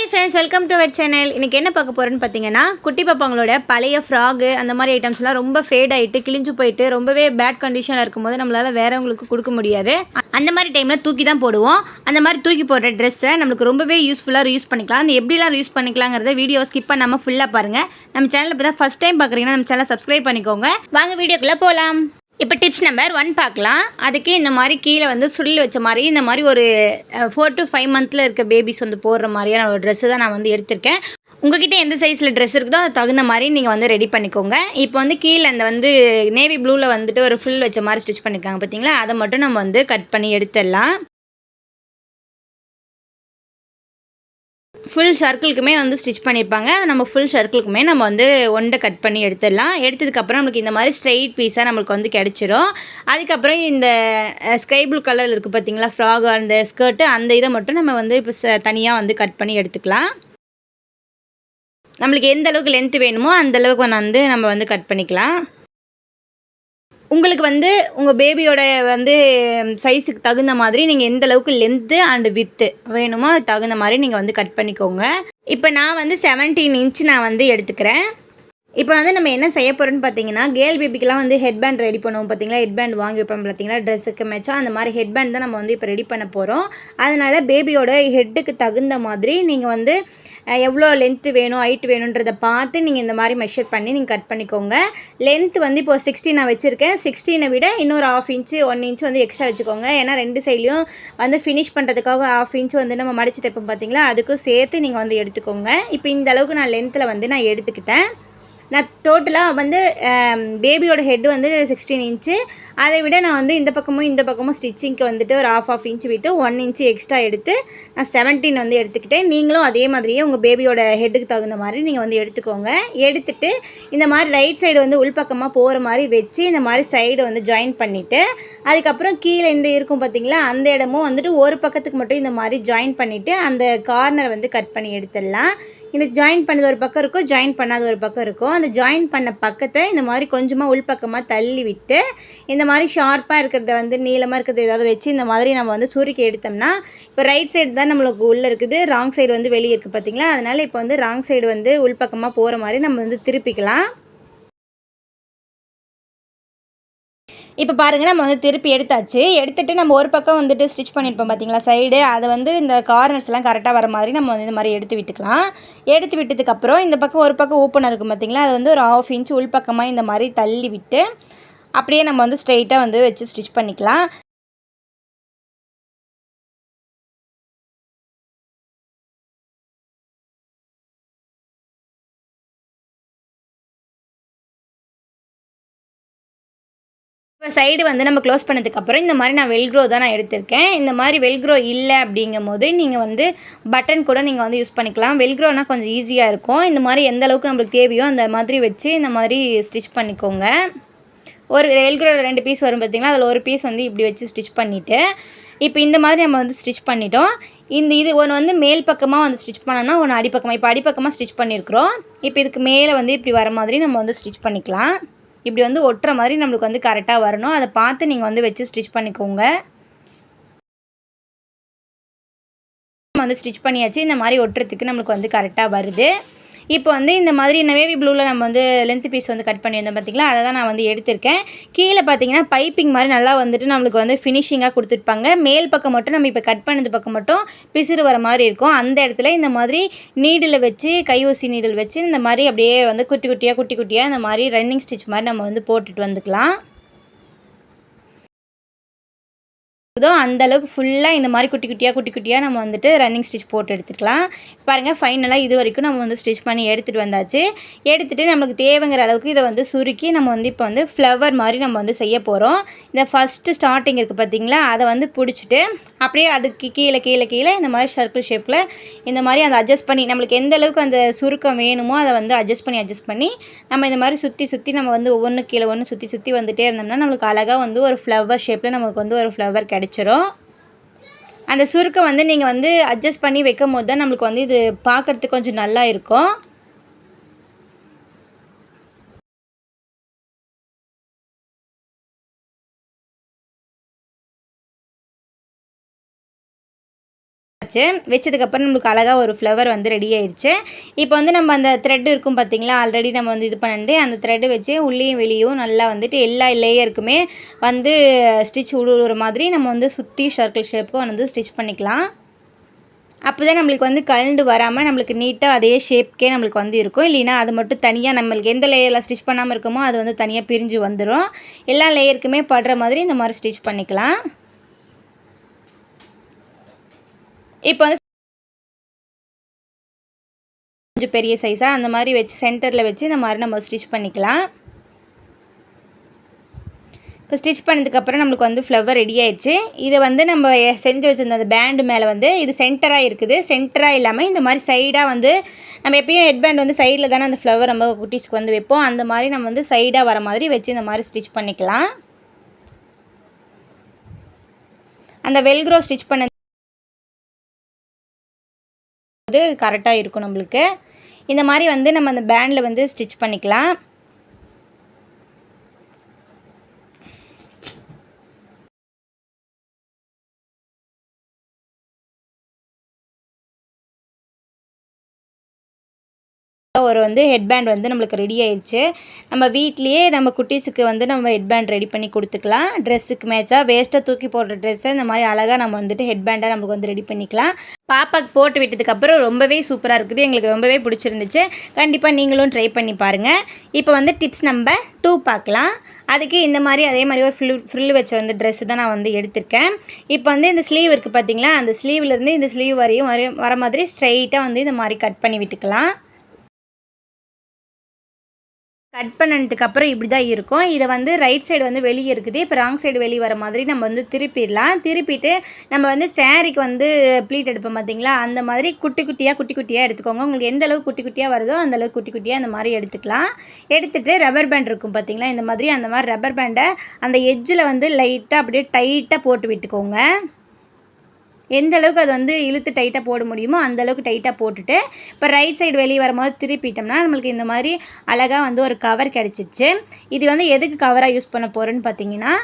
Hi friends welcome to our channel இன்றைக்கி என்ன பார்க்க போகிறேன்னு பார்த்தீங்கன்னா குட்டி பாப்பாங்களோட பழைய ஃப்ராகு அந்த மாதிரி ஐட்டம்ஸ்லாம் ரொம்ப ஃபேட் ஆகிட்டு கிழிஞ்சு போயிட்டு ரொம்பவே பேட் கண்டிஷனில் இருக்கும்போது நம்மளால் வேறவங்களுக்கு கொடுக்க முடியாது. அந்த மாதிரி டைமில் தூக்கி தான் போடுவோம். அந்த மாதிரி தூக்கி போடுற ட்ரெஸ்ஸை நம்மளுக்கு ரொம்பவே யூஸ்ஃபுல்லாக யூஸ் பண்ணிக்கலாம். அந்த எப்படிலாம் யூஸ் பண்ணிக்கலாங்கிறத வீடியோ ஸ்கிப் பண்ணாமல் ஃபுல்லாக பாருங்கள் நம்ம சேனலில் இப்போ தான் ஃபஸ்ட் டைம் பார்க்குறீங்கன்னா நம்ம சேனலை சப்ஸ்கிரைப் பண்ணிக்கோங்க. வாங்க வீடியோக்குள்ளே போகலாம் இப்போ டிப்ஸ் நம்பர் ஒன் பார்க்கலாம். அதுக்கு இந்த மாதிரி கீழே வந்து ஃப்ரில் வச்ச மாதிரி இந்த மாதிரி ஒரு ஃபோர் டு ஃபைவ் மந்த்தில் இருக்க பேபிஸ் வந்து போடுற மாதிரியான ஒரு ட்ரெஸ்ஸு தான் நான் வந்து எடுத்திருக்கேன். உங்ககிட்ட எந்த சைஸில் ட்ரெஸ் இருக்குதோ அது தகுந்த மாதிரி நீங்கள் வந்து ரெடி பண்ணிக்கோங்க. இப்போ வந்து கீழே அந்த வந்து நேவி ப்ளூவில் வந்துட்டு ஒரு ஃபில் வச்ச மாதிரி ஸ்டிச் பண்ணியிருக்காங்க பார்த்தீங்களா அதை மட்டும் நம்ம வந்து கட் பண்ணி எடுத்துடலாம். ஃபுல் சர்க்கிளுக்குமே வந்து ஸ்டிச் பண்ணியிருப்பாங்க அதை நம்ம ஃபுல் சர்க்கிளுக்குமே நம்ம வந்து ஒன்றை கட் பண்ணி எடுத்துடலாம். எடுத்ததுக்கப்புறம் நம்மளுக்கு இந்த மாதிரி ஸ்ட்ரெயிட் பீஸாக நம்மளுக்கு வந்து கிடச்சிரும். அதுக்கப்புறம் இந்த ஸ்கை ப்ளூ கலர் இருக்குது பார்த்தீங்களா ஃப்ராக் அந்த ஸ்கர்ட்டு அந்த இதை மட்டும் நம்ம வந்து இப்போ தனியாக வந்து கட் பண்ணி எடுத்துக்கலாம். நம்மளுக்கு எந்த அளவுக்கு லென்த்து வேணுமோ அந்த அளவுக்கு வந்து நம்ம வந்து கட் பண்ணிக்கலாம். உங்களுக்கு வந்து உங்கள் பேபியோட வந்து சைஸுக்கு தகுந்த மாதிரி நீங்கள் எந்த அளவுக்கு லென்த்து அண்டு வித்து வேணுமோ அதுக்கு தகுந்த மாதிரி நீங்கள் வந்து கட் பண்ணிக்கோங்க. இப்போ நான் வந்து செவன்டீன் இன்ச் நான் வந்து எடுத்துக்கிறேன். இப்போ வந்து நம்ம என்ன செய்ய போகிறோம்னு பார்த்தீங்கன்னா கேர்ள் பேபிக்கெலாம் வந்து ஹெட் பேண்ட் ரெடி பண்ணுவோம் பார்த்தீங்களா? ஹெட் பேண்ட் வாங்கி வைப்போம் பார்த்தீங்களா? ட்ரெஸ்ஸுக்கு மேட்சா அந்த மாதிரி ஹெட் பேண்ட் தான் நம்ம வந்து இப்போ ரெடி பண்ண போகிறோம் அதனால் பேபியோட ஹெட்டுக்கு தகுந்த மாதிரி நீங்கள் வந்து எவ்வளோ லென்த்து வேணும் ஹைட் வேணுன்றதை பார்த்து நீங்கள் இந்த மாதிரி மெஷர் பண்ணி நீங்கள் கட் பண்ணிக்கோங்க. லென்த் வந்து இப்போ சிக்ஸ்டீன் நான் வச்சுருக்கேன். சிக்ஸ்டீனை விட இன்னொரு ஆஃப் இன்ச்சு ஒன் இன்ச்சு வந்து எக்ஸ்ட்ரா வச்சுக்கோங்க. ஏன்னா ரெண்டு சைட்லேயும் வந்து ஃபினிஷ் பண்ணுறதுக்காக ஆஃப் இன்ச்சு வந்து நம்ம மடித்து தைப்போம் பார்த்தீங்களா? அதுக்கும் சேர்த்து நீங்கள் வந்து எடுத்துக்கோங்க. இப்போ இந்த அளவுக்கு நான் லென்த்தில் வந்து நான் எடுத்துக்கிட்டேன். நான் டோட்டலாக வந்து பேபியோட ஹெட் வந்து சிக்ஸ்டீன் இன்ச்சு அதை விட நான் வந்து இந்த பக்கமும் இந்த பக்கமும் ஸ்டிச்சிங்க்கு வந்துட்டு ஒரு ஆஃப் ஆஃப் இன்ச்சு விட்டு ஒன் இன்ச்சு எக்ஸ்ட்ரா எடுத்து நான் செவன்டீன் வந்து எடுத்துக்கிட்டேன். நீங்களும் அதே மாதிரியே உங்கள் பேபியோட ஹெட்டுக்கு தகுந்த மாதிரி நீங்கள் வந்து எடுத்துக்கோங்க. எடுத்துட்டு இந்த மாதிரி ரைட் சைடு வந்து உள்பக்கமாக போகிற மாதிரி வச்சு இந்த மாதிரி சைடு வந்து ஜாயின் பண்ணிவிட்டு அதுக்கப்புறம் கீழே இந்த இருக்கும் பார்த்தீங்களா அந்த இடமும் வந்துட்டு ஒரு பக்கத்துக்கு மட்டும் இந்த மாதிரி ஜாயின் பண்ணிவிட்டு அந்த கார்னர் வந்து கட் பண்ணி எடுத்துடலாம். இந்த ஜாயின் பண்ணது ஒரு பக்கம் இருக்கும் ஜாயின் பண்ணாத ஒரு பக்கம் இருக்கும். அந்த ஜாயின் பண்ண பக்கத்தை இந்த மாதிரி கொஞ்சமாக உள்பக்கமாக தள்ளி விட்டு இந்த மாதிரி ஷார்ப்பாக இருக்கிறத வந்து நீளமாக இருக்கிறத ஏதாவது வச்சு இந்த மாதிரி நம்ம வந்து சுருக்கி எடுத்தோம்னா இப்போ ரைட் சைடு தான் நம்மளுக்கு உள்ளே இருக்குது ராங் சைடு வந்து வெளியே இருக்குது பார்த்தீங்களா அதனால் இப்போ வந்து ராங் சைடு வந்து உள்பக்கமாக போகிற மாதிரி நம்ம வந்து திருப்பிக்கலாம். இப்போ பாருங்கள் நம்ம வந்து திருப்பி எடுத்தாச்சு. எடுத்துகிட்டு நம்ம ஒரு பக்கம் வந்துட்டு ஸ்டிச் பண்ணியிருப்போம் பார்த்தீங்களா சைடு அதை வந்து இந்த கார்னர்ஸ்லாம் கரெக்டாக வர மாதிரி நம்ம வந்து இந்த மாதிரி எடுத்து விட்டுக்கலாம். எடுத்து விட்டதுக்கப்புறம் இந்த பக்கம் ஒரு பக்கம் ஓப்பன் இருக்கும் பார்த்தீங்களா அது வந்து ஒரு ஆஃப் இன்ச் உள் பக்கமாக இந்த மாதிரி தள்ளி விட்டு அப்படியே நம்ம வந்து ஸ்ட்ரெயிட்டாக வந்து வச்சு ஸ்டிச் பண்ணிக்கலாம். சைடு வந்து நம்ம க்ளோஸ் பண்ணதுக்கப்புறம் இந்த மாதிரி நான் வெல்க்ரோ தான் நான் எடுத்திருக்கேன். இந்த மாதிரி வெல்க்ரோ இல்லை அப்படிங்கும் போது நீங்கள் வந்து பட்டன் கூட நீங்கள் வந்து யூஸ் பண்ணிக்கலாம். வெல்க்ரோனா கொஞ்சம் ஈஸியாக இருக்கும். இந்த மாதிரி எந்த அளவுக்கு நம்மளுக்கு தேவையோ அந்த மாதிரி வச்சு இந்த மாதிரி ஸ்டிச் பண்ணிக்கோங்க. ஒரு வெல்க்ரோ ரெண்டு பீஸ் வரும் பார்த்திங்களா? அதில் ஒரு பீஸ் வந்து இப்படி வச்சு ஸ்டிச் பண்ணிவிட்டு இப்போ இந்த மாதிரி நம்ம வந்து ஸ்டிச் பண்ணிட்டோம். இந்த இது ஒன்று வந்து மேல் பக்கமாக வந்து ஸ்டிச் பண்ணோம்னா ஒன்று அடிப்பக்கமாக இப்போ அடிப்பக்கமாக ஸ்டிச் பண்ணியிருக்கிறோம் இப்போ இதுக்கு மேலே வந்து இப்படி வர மாதிரி நம்ம வந்து ஸ்டிச் பண்ணிக்கலாம். இப்படி வந்து ஒட்டுற மாதிரி நம்மளுக்கு வந்து கரெக்டாக வரணும். அதை பார்த்து நீங்கள் வந்து வச்சு ஸ்டிச் பண்ணிக்கோங்க. வந்து ஸ்டிச் பண்ணியாச்சு. இந்த மாதிரி ஒட்டுறதுக்கு நம்மளுக்கு வந்து கரெக்டாக வருது. இப்போ வந்து இந்த மாதிரி நேவி ப்ளூவில் நம்ம வந்து லென்த் பீஸ் வந்து கட் பண்ணியிருந்தோம் பார்த்திங்களா? அதை தான் நான் வந்து எடுத்திருக்கேன். கீழே பார்த்தீங்கன்னா பைப்பிங் மாதிரி நல்லா வந்துட்டு நம்மளுக்கு வந்து ஃபினிஷிங்காக கொடுத்துருப்பாங்க. மேல் பக்கம் மட்டும் நம்ம இப்போ கட் பண்ணது பக்கம் மட்டும் பிசிறு வர மாதிரி இருக்கும். அந்த இடத்துல இந்த மாதிரி நீடில் வச்சு கை ஊசி நீடில் வச்சு இந்த மாதிரி அப்படியே வந்து குட்டி குட்டியாக குட்டி குட்டியாக இந்த மாதிரி ரன்னிங் ஸ்டிச் மாதிரி நம்ம வந்து போட்டுட்டு வந்துக்கலாம். இருக்குதோ அந்தளவுக்கு ஃபுல்லாக இந்த மாதிரி குட்டி குட்டியாக குட்டி குட்டியாக நம்ம வந்துட்டு ரன்னிங் ஸ்டிச் போட்டு எடுத்துக்கலாம். பாருங்கள் ஃபைனலாக இது வரைக்கும் நம்ம வந்து ஸ்டிச் பண்ணி எடுத்துகிட்டு வந்தாச்சு. எடுத்துகிட்டு நம்மளுக்கு தேவைங்கிற அளவுக்கு இதை வந்து சுருக்கி நம்ம வந்து இப்போ வந்து ஃப்ளவர் மாதிரி நம்ம வந்து செய்ய போகிறோம் இந்த ஃபஸ்ட்டு ஸ்டார்டிங் இருக்குது பார்த்தீங்களா அதை வந்து பிடிச்சிட்டு அப்படியே அதுக்கு கீழே கீழே கீழே இந்த மாதிரி சர்க்கிள் ஷேப்பில் இந்த மாதிரி அதை அட்ஜஸ்ட் பண்ணி நம்மளுக்கு எந்த அளவுக்கு அந்த சுருக்கம் வேணுமோ அதை வந்து அட்ஜஸ்ட் பண்ணி அட்ஜஸ்ட் பண்ணி நம்ம இந்த மாதிரி சுற்றி சுற்றி நம்ம வந்து ஒவ்வொன்று கீழே ஒன்று சுற்றி சுற்றி வந்துகிட்டே இருந்தோம்னா நம்மளுக்கு அழகாக வந்து ஒரு ஃப்ளவர் ஷேப்பில் நமக்கு வந்து ஒரு ஃப்ளவர் கிடச்சிரும். அந்த சுருக்கம் வந்து நீங்கள் வந்து அட்ஜஸ்ட் பண்ணி வைக்கும் போது தான் நம்மளுக்கு வந்து இது பார்க்குறதுக்கு கொஞ்சம் நல்லா இருக்கும். வச்சாச்சு வச்சதுக்கப்புறம் நம்மளுக்கு அழகாக ஒரு ஃப்ளவர் வந்து ரெடி ஆயிடுச்சு இப்போ வந்து நம்ம அந்த த்ரெட் இருக்கும் பார்த்தீங்களா ஆல்ரெடி நம்ம வந்து இது பண்ணிட்டு அந்த த்ரெட்டு வச்சு உள்ளேயும் வெளியும் நல்லா வந்துட்டு எல்லா லேயருக்குமே வந்து ஸ்டிச் விடுற மாதிரி நம்ம வந்து சுற்றி சர்க்கிள் ஷேப்புக்கு வந்து ஸ்டிச் பண்ணிக்கலாம். அப்போ தான் நம்மளுக்கு வந்து கலண்டு வராமல் நம்மளுக்கு நீட்டாக அதே ஷேப்க்கே நம்மளுக்கு வந்து இருக்கும். இல்லைன்னா அது மட்டும் தனியாக நம்மளுக்கு எந்த லேயரில் ஸ்டிச் பண்ணாமல் இருக்குமோ அது வந்து தனியாக பிரிஞ்சு வந்துடும் எல்லா லேயருக்குமே படுற மாதிரி இந்த மாதிரி ஸ்டிச் பண்ணிக்கலாம். இப்போ வந்து கொஞ்சம் பெரிய சைஸாக அந்த மாதிரி வச்சு சென்டரில் வச்சு இந்த மாதிரி நம்ம ஸ்டிச் பண்ணிக்கலாம். இப்போ ஸ்டிச் பண்ணதுக்கப்புறம் நம்மளுக்கு வந்து ஃப்ளவர் ரெடி ஆயிடுச்சு. இதை வந்து நம்ம செஞ்சு வச்சுருந்த அந்த பேண்டு மேலே வந்து இது சென்டராக இருக்குது. சென்டராக இல்லாமல் இந்த மாதிரி சைடாக வந்து நம்ம எப்பயும் ஹெட் பேண்ட் வந்து சைடில் தானே அந்த ஃப்ளவர் நம்ம குட்டீஸ்க்கு வந்து வைப்போம். அந்த மாதிரி நம்ம வந்து சைடாக வர மாதிரி வச்சு இந்த மாதிரி ஸ்டிச் பண்ணிக்கலாம். அந்த வெல்க்ரோ ஸ்டிச் பண்ண வந்து கரெக்டாக இருக்கும் நம்மளுக்கு. இந்த மாதிரி வந்து நம்ம அந்த பேண்டில் வந்து ஸ்டிச் பண்ணிக்கலாம். ஒரு வந்து ஹெட்பேண்ட் வந்து நம்மளுக்கு ரெடி ஆயிடுச்சு நம்ம வீட்லேயே நம்ம குட்டீஸுக்கு வந்து நம்ம ஹெட்பேண்ட் ரெடி பண்ணி கொடுத்துக்கலாம். ட்ரெஸ்ஸுக்கு மேட்சாக வேஸ்ட்டாக தூக்கி போடுற ட்ரெஸ்ஸை இந்த மாதிரி அழகாக நம்ம வந்துட்டு ஹெட்பேண்டாக நம்மளுக்கு வந்து ரெடி பண்ணிக்கலாம். பாப்பாக்கு போட்டு விட்டதுக்கப்புறம் ரொம்பவே சூப்பராக இருக்குது. எங்களுக்கு ரொம்பவே பிடிச்சிருந்துச்சு. கண்டிப்பாக நீங்களும் ட்ரை பண்ணி பாருங்கள் இப்போ வந்து டிப்ஸ் நம்பர் டூ பார்க்கலாம். அதுக்கு இந்த மாதிரி அதே மாதிரி ஒரு ஃபில் ஃப்ரில் வச்ச வந்து ட்ரெஸ்ஸு தான் நான் வந்து எடுத்திருக்கேன். இப்போ வந்து இந்த ஸ்லீவ் இருக்குது பார்த்தீங்களா? அந்த ஸ்லீவ்லேருந்து இந்த ஸ்லீவ் வரையும் வர மாதிரி ஸ்ட்ரைட்டாக வந்து இந்த மாதிரி கட் பண்ணி விட்டுக்கலாம். கட் பண்ணதுக்கு அப்புறம் இப்படி தான் இருக்கும். இதை வந்து ரைட் சைடு வந்து வெளியே இருக்குது. இப்போ ராங் சைடு வெளியே வர மாதிரி நம்ம வந்து திருப்பிடலாம். திருப்பிட்டு நம்ம வந்து சேரீக்கு வந்து ப்ளீட் எடுப்போம் பார்த்தீங்களா அந்த மாதிரி குட்டி குட்டியாக குட்டி குட்டியாக எடுத்துக்கோங்க. உங்களுக்கு எந்த அளவுக்கு குட்டி குட்டியாக வருதோ அந்த அளவுக்கு குட்டி குட்டியாக அந்த மாதிரி எடுத்துக்கலாம். எடுத்துகிட்டு ரப்பர் பேண்ட் இருக்கும் பார்த்தீங்களா இந்த மாதிரி அந்த மாதிரி ரப்பர் பேண்டை அந்த எஜ்ஜில் வந்து லைட்டாக அப்படியே டைட்டாக போட்டு விட்டுக்கோங்க. எந்த அளவுக்கு அது வந்து இழுத்து டைட்டாக போட முடியுமோ அந்த அளவுக்கு டைட்டாக போட்டுட்டு இப்போ ரைட் சைடு வெளியே வரும்போது திருப்பிட்டோம்னா நம்மளுக்கு இந்த மாதிரி அழகாக வந்து ஒரு கவர் கிடச்சிச்சு இது வந்து எதுக்கு கவராக யூஸ் பண்ண போகிறோன்னு பார்த்தீங்கன்னா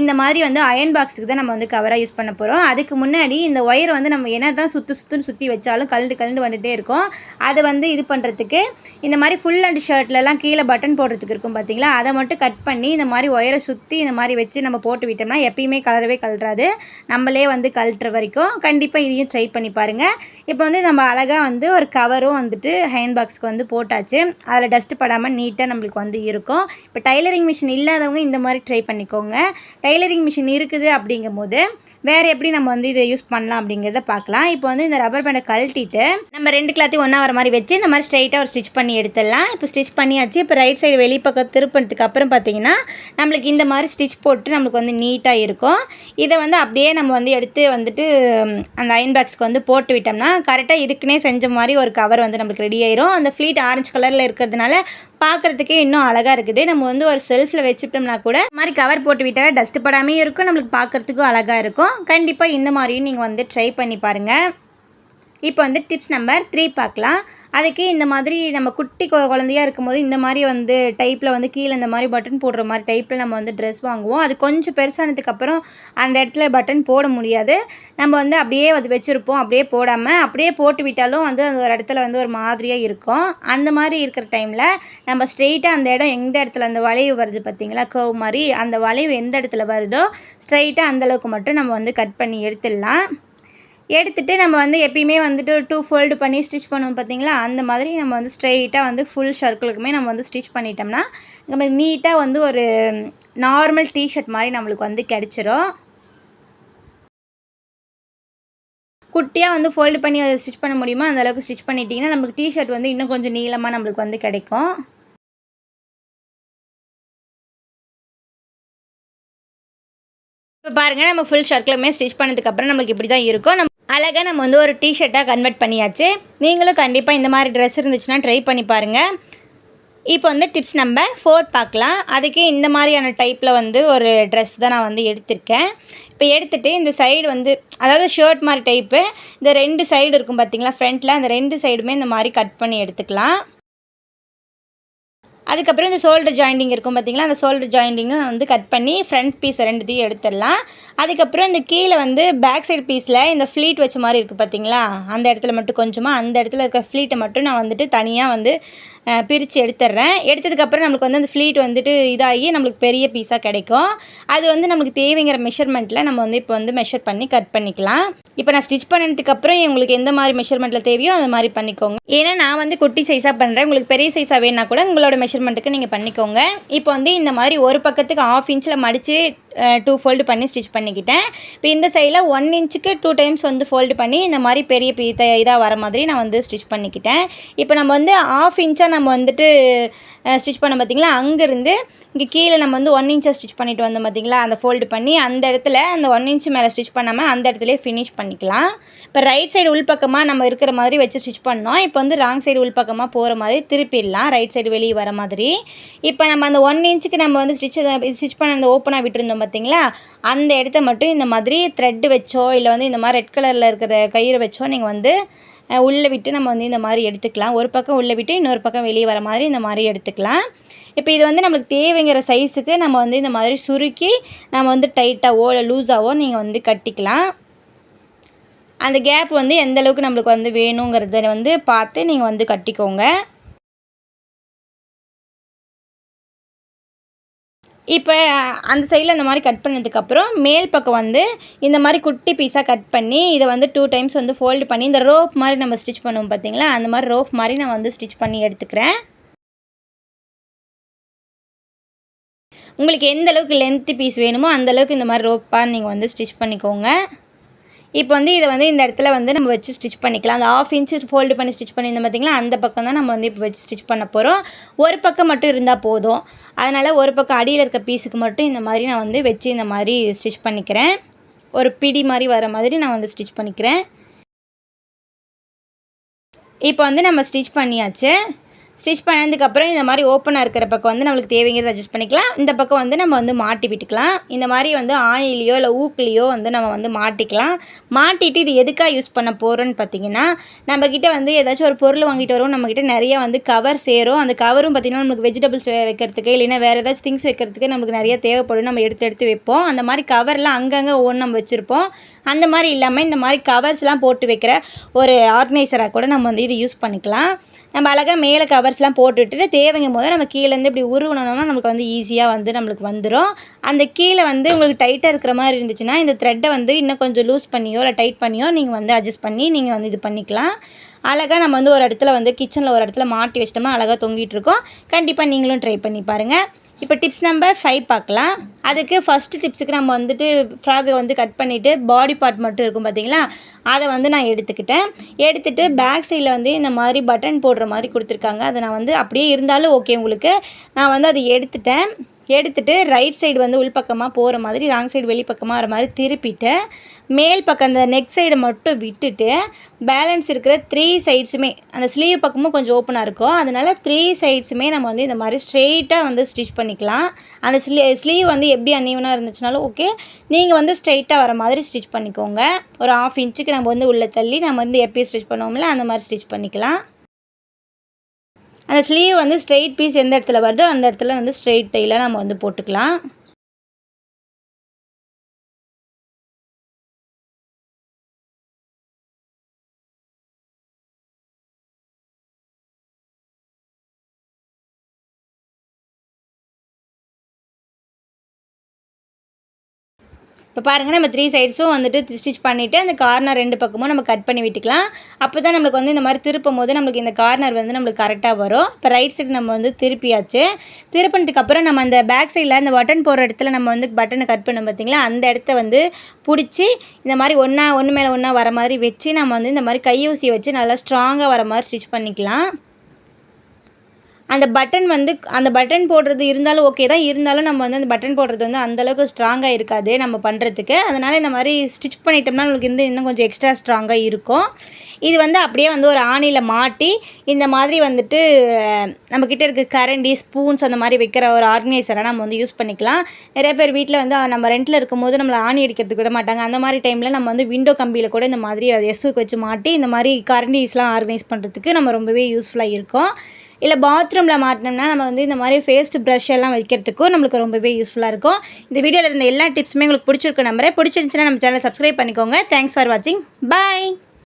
இந்த மாதிரி வந்து அயன் பாக்ஸுக்கு தான் நம்ம வந்து கவராக யூஸ் பண்ண போகிறோம் அதுக்கு முன்னாடி இந்த ஒயரை வந்து நம்ம என்ன தான் சுற்று சுற்றுன்னு சுற்றி வச்சாலும் கலண்டு கலண்டு வந்துகிட்டே இருக்கும். அதை வந்து இது பண்ணுறதுக்கு இந்த மாதிரி ஃபுல் அண்ட் ஷர்ட்லலாம் கீழே பட்டன் போடுறதுக்கு இருக்கும் பார்த்தீங்களா அதை மட்டும் கட் பண்ணி இந்த மாதிரி ஒயரை சுற்றி இந்த மாதிரி வச்சு நம்ம போட்டு விட்டோம்னா எப்பயுமே கலரவே கலராது நம்மளே வந்து கழட்டுற வரைக்கும் கண்டிப்பாக இதையும் ட்ரை பண்ணி பாருங்கள் இப்போ வந்து நம்ம அழகாக வந்து ஒரு கவரும் வந்துட்டு ஹேண்ட் பாக்ஸ்க்கு வந்து போட்டாச்சு. அதில் டஸ்ட்டு படாமல் நீட்டாக நம்மளுக்கு வந்து இருக்கும். இப்போ டைலரிங் மிஷின் இல்லாதவங்க இந்த மாதிரி ட்ரை பண்ணிக்கோங்க. டைலரிங் மிஷின் இருக்குது அப்படிங்கும் போது வேறு எப்படி நம்ம வந்து இதை யூஸ் பண்ணலாம் அப்படிங்கிறத பார்க்கலாம். இப்போ வந்து இந்த ரப்பர் பேண்டை கழட்டிட்டு நம்ம ரெண்டு கிளாத்தையும் ஒன்றா வர மாதிரி வச்சு இந்த மாதிரி ஸ்ட்ரைட்டாக ஒரு ஸ்டிச் பண்ணி எடுத்துடலாம். இப்போ ஸ்டிச் பண்ணியாச்சு. இப்போ ரைட் சைடு வெளிப்பக்கம் திருப்பினதுக்கு அப்புறம் பார்த்தீங்கன்னா நம்மளுக்கு இந்த மாதிரி ஸ்டிச் போட்டு நம்மளுக்கு வந்து நீட்டாக இருக்கும். இதை வந்து அப்படியே நம்ம வந்து எடுத்து வந்துட்டு அந்த அயன் பாக்ஸ்க்கு வந்து போட்டு விட்டோம்னா கரெக்டாக இதுக்குன்னே செஞ்ச மாதிரி ஒரு கவர் வந்து நம்மளுக்கு ரெடி ஆயிரும். அந்த ஃப்ளீட் ஆரஞ்சு கலரில் இருக்கிறதுனால பார்க்குறதுக்கே இன்னும் அழகாக இருக்குது. நம்ம வந்து ஒரு செல்ஃபில் வச்சுட்டோம்னா கூட மாதிரி கவர் போட்டு விட்டால் டஸ்ட் படாமே இருக்கும் நம்மளுக்கு பார்க்குறதுக்கும் அழகாக இருக்கும். கண்டிப்பாக இந்த மாதிரியும் நீங்கள் வந்து ட்ரை பண்ணி பாருங்கள் இப்போ வந்து டிப்ஸ் நம்பர் த்ரீ பார்க்கலாம். அதுக்கு இந்த மாதிரி நம்ம குட்டி குழந்தையாக இருக்கும்போது இந்த மாதிரி வந்து டைப்பில் வந்து கீழே இந்த மாதிரி பட்டன் போடுற மாதிரி டைப்பில் நம்ம வந்து ட்ரெஸ் வாங்குவோம். அது கொஞ்சம் பெருசானதுக்கப்புறம் அந்த இடத்துல பட்டன் போட முடியாது. நம்ம வந்து அப்படியே அது வச்சுருப்போம். அப்படியே போடாமல் அப்படியே போட்டு விட்டாலும் வந்து அந்த ஒரு இடத்துல வந்து ஒரு மாதிரியாக இருக்கும். அந்த மாதிரி இருக்கிற டைமில் நம்ம ஸ்ட்ரெயிட்டாக அந்த இடம் எந்த இடத்துல அந்த வளைவு வருது பார்த்தீங்களா? கவ் மாதிரி அந்த வளைவு எந்த இடத்துல வருதோ ஸ்ட்ரைட்டாக அந்தளவுக்கு மட்டும் நம்ம வந்து கட் பண்ணி எடுத்துடலாம். எடுத்துகிட்டு நம்ம வந்து எப்பயுமே வந்துட்டு டூ ஃபோல்டு பண்ணி ஸ்டிச் பண்ணுவோம் பார்த்தீங்களா அந்த மாதிரி நம்ம வந்து ஸ்ட்ரெயிட்டாக வந்து ஃபுல் சர்க்கிளுக்குமே நம்ம வந்து ஸ்டிச் பண்ணிட்டோம்னா நம்ம நீட்டாக வந்து ஒரு நார்மல் டிஷர்ட் மாதிரி நம்மளுக்கு வந்து கிடச்சிரும். குட்டியாக வந்து ஃபோல்டு பண்ணி அதை ஸ்டிச் பண்ண முடியுமோ? அந்தளவுக்கு ஸ்டிச் பண்ணிட்டிங்கன்னா நமக்கு டிஷர்ட் வந்து இன்னும் கொஞ்சம் நீளமாக நம்மளுக்கு வந்து கிடைக்கும். இப்போ பாருங்கள் நம்ம ஃபுல் ஷர்ட்லுமே ஸ்டிச் பண்ணதுக்கப்புறம் நம்மளுக்கு இப்படி தான் இருக்கும். நம்ம அழகாக நம்ம வந்து ஒரு டிஷர்ட்டாக கன்வெர்ட் பண்ணியாச்சு. நீங்களும் கண்டிப்பாக இந்த மாதிரி ட்ரெஸ் இருந்துச்சுன்னா ட்ரை பண்ணி பாருங்கள் இப்போ வந்து டிப்ஸ் நம்பர் ஃபோர் பார்க்கலாம். அதுக்கு இந்த மாதிரியான டைப்பில் வந்து ஒரு ட்ரெஸ் தான் நான் வந்து எடுத்திருக்கேன். இப்போ எடுத்துகிட்டு இந்த சைடு வந்து அதாவது ஷர்ட் மாதிரி டைப்பு இந்த ரெண்டு சைடு இருக்கும் பார்த்தீங்களா ஃப்ரண்ட்டில் அந்த ரெண்டு சைடுமே இந்த மாதிரி கட் பண்ணி எடுத்துக்கலாம். அதுக்கப்புறம் இந்த ஷோல்டர் ஜாயிண்டிங் இருக்கும் பார்த்தீங்களா? அந்த ஷோல்டர் ஜாயிண்டிங்கும் வந்து கட் பண்ணி ஃப்ரண்ட் பீஸ் ரெண்டுத்தையும் எடுத்துடலாம். அதுக்கப்புறம் இந்த கீழே வந்து பேக் சைடு பீஸில் இந்த ஃப்ளீட் வச்ச மாதிரி இருக்குது பார்த்தீங்களா? அந்த இடத்துல மட்டும் கொஞ்சமாக அந்த இடத்துல இருக்கிற ஃப்ளீட்டை மட்டும் நான் வந்துட்டு தனியாக வந்து பிரித்து எடுத்துடுறேன் எடுத்ததுக்கப்புறம் நம்மளுக்கு வந்து அந்த ஃப்ளீட் வந்துட்டு இதாகி நம்மளுக்கு பெரிய பீஸாக கிடைக்கும். அது வந்து நம்மளுக்கு தேவைங்கிற மெஷர்மெண்ட்டில் நம்ம வந்து இப்போ வந்து மெஷர் பண்ணி கட் பண்ணிக்கலாம். இப்போ நான் ஸ்டிச் பண்ணதுக்கப்புறம் உங்களுக்கு எந்த மாதிரி மெஷர்மெண்ட்டில் தேவையோ அந்த மாதிரி பண்ணிக்கோங்க. ஏன்னா நான் வந்து குட்டி சைஸாக பண்ணுறேன் உங்களுக்கு பெரிய சைஸாக வேணுன்னா கூட உங்களோட மெஷர்மெண்ட்டுக்கு நீங்கள் பண்ணிக்கோங்க. இப்போ வந்து இந்த மாதிரி ஒரு பக்கத்துக்கு ஆஃப் இன்ச்சில் மடித்து டூ ஃபோல்டு பண்ணி ஸ்டிச் பண்ணிக்கிட்டேன். இப்போ இந்த சைடில் ஒன் இன்ச்சுக்கு டூ டைம்ஸ் வந்து ஃபோல்டு பண்ணி இந்த மாதிரி பெரிய பீத்த இதாக வர மாதிரி நான் வந்து ஸ்டிச் பண்ணிக்கிட்டேன். இப்போ நம்ம வந்து ஆஃப் இன்ச்சாக நம்ம வந்துட்டு ஸ்டிச் பண்ண பார்த்திங்களா அங்கேருந்து இங்கே கீழே நம்ம வந்து ஒன் இன்ச்சாக ஸ்டிச் பண்ணிட்டு வந்தோம் பார்த்திங்களா அந்த ஃபோல்டு பண்ணி அந்த இடத்துல அந்த ஒன் இன்ச் மேலே ஸ்டிச் பண்ணாமல் அந்த இடத்துலேயே ஃபினிஷ் பண்ணிக்கலாம். இப்போ ரைட் சைடு உள்பக்கமாக நம்ம இருக்கிற மாதிரி வச்சு ஸ்டிச் பண்ணோம். இப்போ வந்து ராங் சைடு உள்பக்கமாக போகிற மாதிரி திருப்பிடலாம். ரைட் சைடு வெளியே வர மாதிரி. இப்போ நம்ம அந்த ஒன் இன்ச்சுக்கு நம்ம வந்து ஸ்டிச் ஸ்டிச் பண்ண அந்த ஓப்பனாக விட்டுருந்தோம் பார்த்தீங்களா? அந்த இடத்த மட்டும் இந்த மாதிரி த்ரெட்டு வச்சோ இல்லை வந்து இந்த மாதிரி ரெட் கலரில் இருக்கிற கயிறு வச்சோ நீங்கள் வந்து உள்ளே விட்டு நம்ம வந்து இந்த மாதிரி எடுத்துக்கலாம். ஒரு பக்கம் உள்ளே விட்டு இன்னொரு பக்கம் வெளியே வர மாதிரி இந்த மாதிரி எடுத்துக்கலாம். இப்போ இது வந்து நம்மளுக்கு தேவைங்கிற சைஸுக்கு நம்ம வந்து இந்த மாதிரி சுருக்கி நம்ம வந்து டைட்டாகவோ இல்லை லூஸாகவோ நீங்கள் வந்து கட்டிக்கலாம். அந்த கேப் வந்து எந்த அளவுக்கு நம்மளுக்கு வந்து வேணுங்கிறத வந்து பார்த்து நீங்கள் வந்து கட்டிக்கோங்க. இப்போ அந்த சைடில் இந்த மாதிரி கட் பண்ணதுக்கப்புறம் மேல் பக்கம் வந்து இந்த மாதிரி குட்டி பீஸாக கட் பண்ணி இதை வந்து டூ டைம்ஸ் வந்து ஃபோல்டு பண்ணி இந்த ரோப் மாதிரி நம்ம ஸ்டிச் பண்ணுவோம் பார்த்தீங்களா? அந்த மாதிரி ரோப் மாதிரி நான் வந்து ஸ்டிச் பண்ணி எடுத்துக்கிறேன். உங்களுக்கு எந்த அளவுக்கு லென்த்து பீஸ் வேணுமோ அந்தளவுக்கு இந்த மாதிரி ரோப்பாக நீங்கள் வந்து ஸ்டிச் பண்ணிக்கோங்க. இப்போ வந்து இதை வந்து இந்த இடத்துல வந்து நம்ம வச்சு ஸ்டிச் பண்ணிக்கலாம். அந்த ஆஃப் இன்ச்சு ஃபோல்டு பண்ணி ஸ்டிச் பண்ணியிருந்தோம் பார்த்திங்களா? அந்த பக்கம் தான் நம்ம வந்து இப்போ வச்சு ஸ்டிச் பண்ண போகிறோம் ஒரு பக்கம் மட்டும் இருந்தால் போதும். அதனால் ஒரு பக்கம் அடியில் இருக்க பீஸுக்கு மட்டும் இந்த மாதிரி நான் வந்து வச்சு இந்த மாதிரி ஸ்டிச் பண்ணிக்கிறேன். ஒரு பிடி மாதிரி வர மாதிரி நான் வந்து ஸ்டிச் பண்ணிக்கிறேன். இப்போ வந்து நம்ம ஸ்டிச் பண்ணியாச்சு. ஸ்டிச் பண்ணதுக்கப்புறம் இந்த மாதிரி ஓப்பனாக இருக்கிற பக்கம் வந்து நம்மளுக்கு தேவைங்கிறத அட்ஜஸ்ட் பண்ணிக்கலாம். இந்த பக்கம் வந்து நம்ம வந்து மாட்டி விட்டுக்கலாம். இந்த மாதிரி வந்து ஆணிலேயோ இல்லை ஊக்குலேயோ வந்து நம்ம வந்து மாட்டிக்கலாம். மாட்டிட்டு இது எதுக்காக யூஸ் பண்ண போகிறோன்னு பார்த்தீங்கன்னா நம்மக்கிட்ட வந்து ஏதாச்சும் ஒரு பொருள் வாங்கிட்டு வரும் நம்மக்கிட்ட நிறைய வந்து கவர் சேரும். அந்த கவரும் பார்த்திங்கன்னா நமக்கு வெஜிடபிள்ஸ் வைக்கிறதுக்கு இல்லைன்னா வேறு ஏதாச்சும் திங்ஸ் வைக்கிறதுக்கு நமக்கு நிறைய தேவைப்படும். நம்ம எடுத்து எடுத்து வைப்போம். அந்த மாதிரி கவர்லாம் அங்கங்கே ஒவ்வொன்று நம்ம வச்சுருப்போம். அந்த மாதிரி இல்லாமல் இந்த மாதிரி கவர்ஸ்லாம் போட்டு வைக்கிற ஒரு ஆர்கனைசராக கூட நம்ம வந்து இது யூஸ் பண்ணிக்கலாம். நம்ம அழகாக மேலே கவர் போட்டு விட்டுட்டு தேவைங்கும் போது நம்ம கீழேருந்து இப்படி உருவணும்னா நமக்கு வந்து ஈஸியாக வந்து நம்மளுக்கு வந்துடும் அந்த கீழே வந்து உங்களுக்கு டைட்டாக இருக்கிற மாதிரி இருந்துச்சுன்னா இந்த த்ரெட்டை வந்து இன்னும் கொஞ்சம் லூஸ் பண்ணியோ இல்லை டைட் பண்ணியோ நீங்கள் வந்து அட்ஜஸ்ட் பண்ணி நீங்கள் வந்து இது பண்ணிக்கலாம். அழகாக நம்ம வந்து ஒரு இடத்துல வந்து கிச்சனில் ஒரு இடத்துல மாட்டி வச்சிட்டோம்னா அழகாக தொங்கிட்டு இருக்கோம். கண்டிப்பாக நீங்களும் ட்ரை பண்ணி பாருங்கள் இப்போ டிப்ஸ் நம்பர் ஃபைவ் பார்க்கலாம். அதுக்கு ஃபஸ்ட்டு டிப்ஸுக்கு நம்ம வந்துட்டு ஃப்ராகை வந்து கட் பண்ணிவிட்டு பாடி பார்ட் மட்டும் இருக்கும் பார்த்தீங்களா? அதை வந்து நான் எடுத்துக்கிட்டேன். எடுத்துகிட்டு பேக் சைடில் வந்து இந்த மாதிரி பட்டன் போடுற மாதிரி கொடுத்துருக்காங்க. அதை நான் வந்து அப்படியே இருந்தாலும் ஓகே உங்களுக்கு. நான் வந்து அதை எடுத்துட்டேன். எடுத்துகிட்டு ரைட் சைடு வந்து உள்பக்கமாக போகிற மாதிரி ராங் சைடு வெளிப்பக்கமாக வர மாதிரி திருப்பிட்டு மேல் பக்கம் அந்த நெக் சைடை மட்டும் விட்டுட்டு பேலன்ஸ் இருக்கிற த்ரீ சைட்ஸுமே அந்த ஸ்லீவ் பக்கமும் கொஞ்சம் ஓப்பனாக இருக்கும். அதனால் த்ரீ சைட்ஸுமே நம்ம வந்து இந்த மாதிரி ஸ்ட்ரெயிட்டாக வந்து ஸ்டிச் பண்ணிக்கலாம். அந்த ஸ்லீ ஸ்லீவ் வந்து எப்படி அன்னீவனாக இருந்துச்சுனாலும் ஓகே நீங்கள் வந்து ஸ்ட்ரெயிட்டாக வர மாதிரி ஸ்டிச் பண்ணிக்கோங்க. ஒரு ஆஃப் இன்ச்சுக்கு நம்ம வந்து உள்ளே தள்ளி நம்ம வந்து எப்பயும் ஸ்டிச் பண்ணுவோம்ல அந்த மாதிரி ஸ்டிச் பண்ணிக்கலாம். அந்த ஸ்லீவ் வந்து ஸ்ட்ரெயிட் பீஸ் எந்த இடத்துல வருதோ அந்த இடத்துல வந்து ஸ்ட்ரெயிட் தையில் நம்ம வந்து போட்டுக்கலாம். இப்போ பாருங்கள் நம்ம த்ரீ சைட்ஸும் வந்துட்டு ஸ்டிச் பண்ணிவிட்டு அந்த கார்னர் ரெண்டு பக்கமும் நம்ம கட் பண்ணி விட்டுக்கலாம். அப்போ தான் நம்மளுக்கு வந்து இந்த மாதிரி திருப்பும் போது நம்மளுக்கு இந்த கார்னர் வந்து நம்மளுக்கு கரெக்டாக வரும். இப்போ ரைட் சைடு நம்ம வந்து திருப்பியாச்சு. திருப்பினதுக்கப்புறம் நம்ம அந்த பேக் சைடில் அந்த பட்டன் போடுற இடத்துல நம்ம வந்து பட்டனை கட் பண்ணோம் பார்த்திங்களா? அந்த இடத்த வந்து பிடிச்சி இந்த மாதிரி ஒன்றா ஒன்று மேலே ஒன்றா வர மாதிரி வச்சு நம்ம வந்து இந்த மாதிரி கையூசி வச்சு நல்லா ஸ்ட்ராங்காக வர மாதிரி ஸ்டிச் பண்ணிக்கலாம். அந்த பட்டன் வந்து அந்த பட்டன் போடுறது இருந்தாலும் ஓகே தான். இருந்தாலும் நம்ம வந்து அந்த பட்டன் போடுறது வந்து அந்தளவுக்கு ஸ்ட்ராங்காக இருக்காது நம்ம பண்ணுறதுக்கு அதனால் இந்த மாதிரி ஸ்டிச் பண்ணிட்டோம்னா நம்மளுக்கு வந்து இன்னும் கொஞ்சம் எக்ஸ்ட்ரா ஸ்ட்ராங்காக இருக்கும். இது வந்து அப்படியே வந்து ஒரு ஆணியில் மாட்டி இந்த மாதிரி வந்துட்டு நம்மக்கிட்ட இருக்க கரண்டி ஸ்பூன்ஸ் அந்த மாதிரி வைக்கிற ஒரு ஆர்கனைசராக நம்ம வந்து யூஸ் பண்ணிக்கலாம். நிறைய பேர் வீட்டில் வந்து நம்ம ரெண்டில் இருக்கும்போது நம்மளை ஆணி அடிக்கிறதுக்கு விட மாட்டாங்க. அந்த மாதிரி டைமில் நம்ம வந்து விண்டோ கம்பியில் கூட இந்த மாதிரி எஸ்வுக்கு வச்சு மாட்டி இந்த மாதிரி கரண்டிஸ்லாம் ஆர்கனைஸ் பண்ணுறதுக்கு நம்ம ரொம்பவே யூஸ்ஃபுல்லாக இருக்கும். இல்லை பாத்ரூமில் மாட்டினோம்னா நம்ம வந்து இந்த மாதிரி ஃபேஸ்ட் ப்ரஷ் எல்லாம் வைக்கிறதுக்கும் நம்மளுக்கு ரொம்பவே யூஸ்ஃபுல்லாக இருக்கும். இந்த வீடியோவில் இருந்த எல்லா டிப்ஸுமே உங்களுக்கு பிடிச்சிருக்கு நம்புறேன். பிடிச்சிருந்துச்சுன்னா நம்ம சேனலை சப்ஸ்கிரைப் பண்ணிக்கோங்க. தேங்க்ஸ் ஃபார் வாட்சிங் பாய்